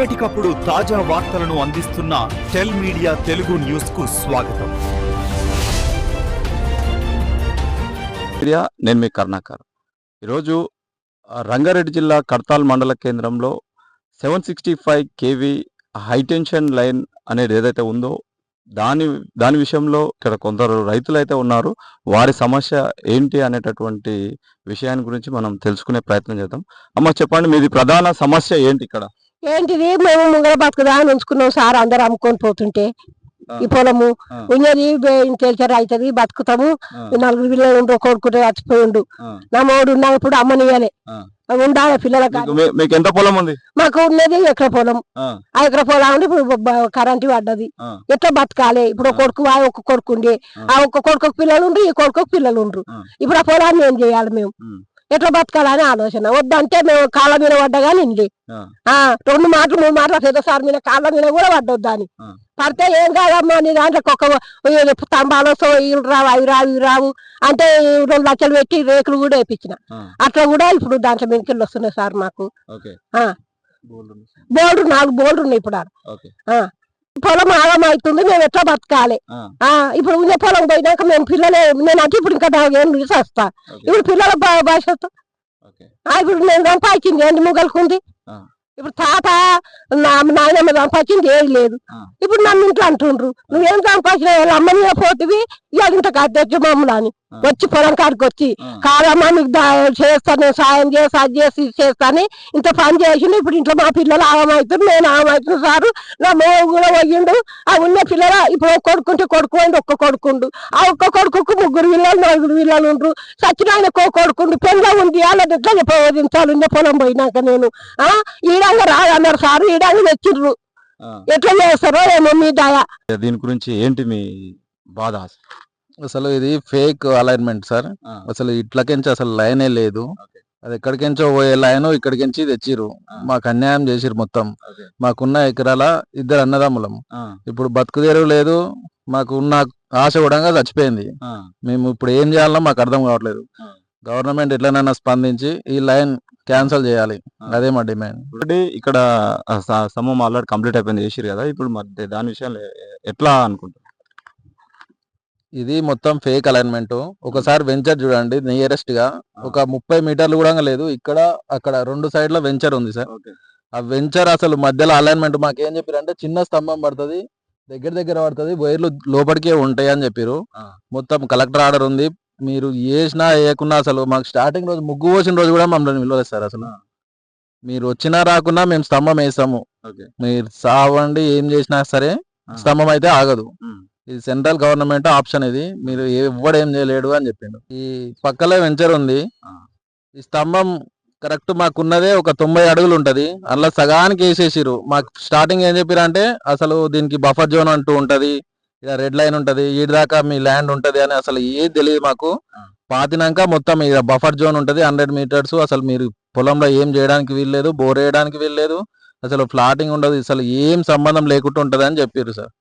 ఎప్పటికప్పుడు తాజా వార్తలను అందిస్తున్న టెల్ మీడియా తెలుగు న్యూస్కు స్వాగతం. ప్రియా నేను మీ కర్ణాకర్. ఈరోజు రంగారెడ్డి జిల్లా కడతాల్ మండల కేంద్రంలో seven sixty five KV high tension line అనేది ఏదైతే ఉందో దాని దాని విషయంలో ఇక్కడ కొందరు రైతులు అయితే ఉన్నారు. వారి సమస్య ఏంటి అనేటటువంటి విషయాన్ని గురించి మనం తెలుసుకునే ప్రయత్నం చేద్దాం. అమ్మ చెప్పండి మీది ప్రధాన సమస్య ఏంటి ఇక్కడ? ఏంటిది? మేము ముంగల బతుకుదా అని ఉంచుకున్నాం సార్ అందరు అమ్ముకొని పోతుంటే. ఈ పొలము. ఉన్నది ఇంటెల్చర్ అవుతుంది బతుకుతాము. నలుగురు పిల్లలు ఉండు కొడుకుంటే చచ్చిపోయిండు. నా మూడు ఉన్నా ఇప్పుడు అమ్మనియలే. ఉండాలి పిల్లలకు మీకు- ఎంత పొలం ఉంది? మాకు ఉన్నది ఎకర పొలం. ఆ, ఎకర పొలం ఉంది ఇప్పుడు కరెంటు పడ్డది. ఎట్లా బతకాలి? ఇప్పుడు. కొడుకు ఆ ఒక్క కొడుకు ఉండే. ఆ. ఒక్క కొడుకు పిల్లలు ఉండ్రు ఈ కొడుకు పిల్లలు ఉండ్రు. ఇప్పుడు ఆ పొలాన్ని ఏం చేయాలి మేము? ఎట్లా బతకాలని ఆలోచన. వద్దంటే మేము కాళ్ళ మీద ఆ. ఆ రెండు మాటలు మూడు మాటలు పెద్ద సార్ మీద కాళ్ళ మీద కూడా పడ్డొద్దని ఆ. పడితే ఏం కాదమ్మా నీ దాంట్లో ఒక్క స్తంభాలు సో ఇవి రావు అవి రావు ఇవి రావు అంటే రెండు లక్షలు పెట్టి రేకులు కూడా వేయించిన అట్లా కూడా ఇప్పుడు దాంట్లో మీదకి వస్తున్నాయి సార్ మాకు. బోల్డ్ నాలుగు బోల్డ్ ఉన్నాయి ఇప్పుడు పొలం ఆగం అవుతుంది మేము ఎట్లా బతకాలి? ఆ, ఇప్పుడు ఉన్న పొలం పోయినాక మేము పిల్లలే నేను అంటే ఇప్పుడు ఇంకా ఏం ఓకే. ఇప్పుడు పిల్లల భవిష్యత్తు? ఇప్పుడు నేను సంపాదించింది ఏంటి ముగ్గలుకుంది ఆ. ఇప్పుడు తాత నాయనమ్మ సంపాదించింది ఏది లేదు. ఇప్పుడు నన్ను ఇంట్లో అంటుండ్రు. నువ్వేం సంపాదించిన వాళ్ళ అమ్మని పోతివి ఇవాళ ఇంత తెచ్చి మమ్మల్ని. వచ్చి పొలం కాడికి వచ్చి కాదమ్మా నీకు చేస్తాను సాయం చేసి అది చేసి చేస్తాను ఇంత పని చేసిండు. ఇప్పుడు ఇంట్లో మా పిల్లలు ఆగమవుతుంది నేను ఆగమవుతుంది సారు. నా మోగు కూడా పోయిండు. ఆ ఉన్న పిల్లల ఇప్పుడు ఒక కొడుకుంటే కొడుకు పోయిండు ఒక్క కొడుకుండు. ఆ ఒక్క కొడుకుకు ముగ్గురు పిల్లలు నలుగురు పిల్లలు ఉండ్రు. ఒక్క కొడుకుండు. పెళ్ళ ఉంది ఎట్లా చెప్పవదించాలి ఉన్న పొలం పోయినాక నేను. ఆ ఈడంగా రాదన్నారు సారు. తెచ్చిర్రు. ఎట్లా చేస్తారో ఏమో మీ దయ. దీని గురించి ఏంటి మీ బాధ? అసలు ఇది ఫేక్ అలైన్మెంట్ సార్. అసలు ఇట్లకించి అసలు లైనే లేదు. అది ఎక్కడికించో పోయే లైన్ ఇక్కడికించి తెచ్చిర్రు. ఆ. మాకు అన్యాయం చేసిర్రు మొత్తం. మాకున్న ఎకరాల ఇద్దరు అన్నదమ్ములం. ఇప్పుడు బతుకు తెరువు లేదు. మాకు ఉన్న ఆశ కూడా చచ్చిపోయింది. మేము ఇప్పుడు ఏం చేయాలో మాకు అర్థం కావట్లేదు. గవర్నమెంట్ ఎట్లనైనా స్పందించి ఈ లైన్ క్యాన్సిల్ చేయాలి. అదే మా డిమాండ్. ఇక్కడ ఆ స- సమం ఆల్రెడీ కంప్లీట్ అయిపోయింది చేసిరు కదా? ఇప్పుడు మరి దాని విషయంలో ఎ- ఎట్లా అనుకుంటారు ఇది మొత్తం ఫేక్ అలైన్మెంట్. ఒకసారి వెంచర్ చూడండి నియరెస్ట్గా ఒక ముప్పై మీటర్లు కూడా లేదు. ఇక్కడ అక్కడ రెండు సైడ్లో వెంచర్ ఉంది సార్. ఆ వెంచర్ అసలు మధ్యలో అలైన్మెంట్ మాకు ఏం చెప్పారు అంటే చిన్న స్తంభం పడుతుంది దగ్గర దగ్గర పడుతుంది వైర్లు లోపలికే ఉంటాయి అని చెప్పారు. మొత్తం కలెక్టర్ ఆర్డర్ ఉంది. మీరు వేసినా వేయకున్నా అసలు మాకు స్టార్టింగ్ రోజు ముగ్గు పోసిన రోజు కూడా మమ్మల్ని విలువలేదు సార్ అసలు. మీరు వచ్చినా రాకున్నా మేము స్తంభం వేస్తాము. ఓకే. మీరు సావండి ఏం చేసినా సరే. స్తంభం అయితే ఆగదు. ఇది సెంట్రల్ గవర్నమెంట్ ఆప్షన్ ఇది. మీరు ఎవ్వడు ఏం చేయలేడు అని చెప్పిండు. ఈ పక్కలో వెంచర్ ఉంది. ఈ స్తంభం కరెక్ట్ మాకున్నదే ఒక తొంభై అడుగులు ఉంటది. అందులో సగానికి వేసేసిరు మాకు స్టార్టింగ్ ఏం చెప్పారు అంటే అసలు దీనికి బఫర్ జోన్ అంటూ ఉంటది. ఇక రెడ్ లైన్ ఉంటది దాకా మీ ల్యాండ్ ఉంటది అని అసలు ఏది తెలియదు మాకు. పాతినాక మొత్తం ఇక బఫర్ జోన్ ఉంటది హండ్రెడ్ మీటర్స్ అసలు మీరు పొలంలో ఏం చేయడానికి వీల్లేదు బోర్ వేయడానికి వీల్లేదు. అసలు ఫ్లాటింగ్ ఉండదు అసలు ఏం సంబంధం లేకుండా ఉంటది అని చెప్పారు సార్.